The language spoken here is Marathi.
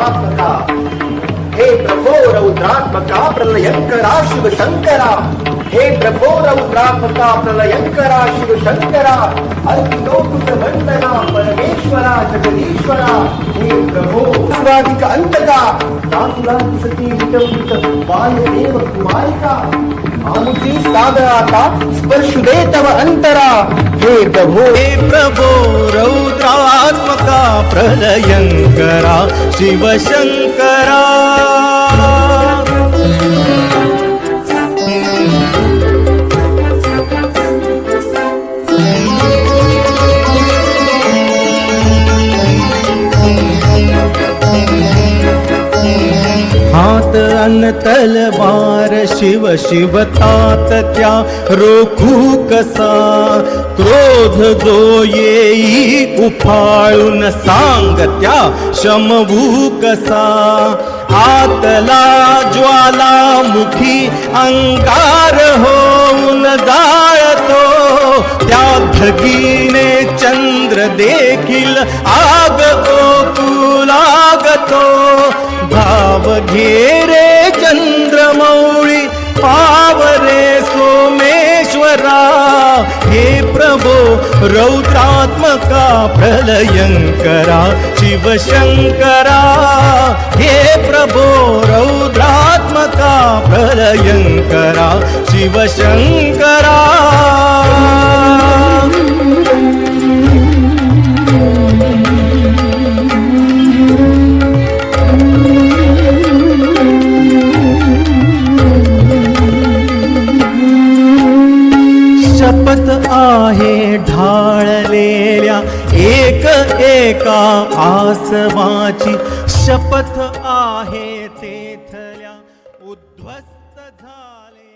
रुद्रात्मका हे प्रभो रौद्रात्मका प्रलयंकरा शिव शंकरा हे प्रभो रौद्रात्मका प्रलयंकरा शिव शंकरा अल्पिलोकुत वंदना परमेश्वरा जगदीश्वरा। हे प्रभो सर्वाधिक अंतका। तातुलांसती विटंबित बालदेव कुमारिका। आमुची सागराता स्पर्शुदे तव अंतरा। हे प्रभो हे प्रभो रौद्रा प्रलयंकरा शिवशंकरा हात अन तलवार शिव शिव तात त्या रोखू कसा? क्रोध जो येई उफाळून सांग त्या शमवू कसा? आतला ज्वाला मुखी अंगार होऊन जाळतो. त्या धगीने चंद्र देखील आग ओकू लागतो. भाव घे सोमेश्वरा हे प्रभो रौद्रात्मका प्रलयंकरा शिवशंकरा हे प्रभो रौद्रात्मका प्रलयंकरा शिवशंकरा झालेल्या एक एका आसवाची शपथ आहे तेथल्या उद्ध्वस्त झाले.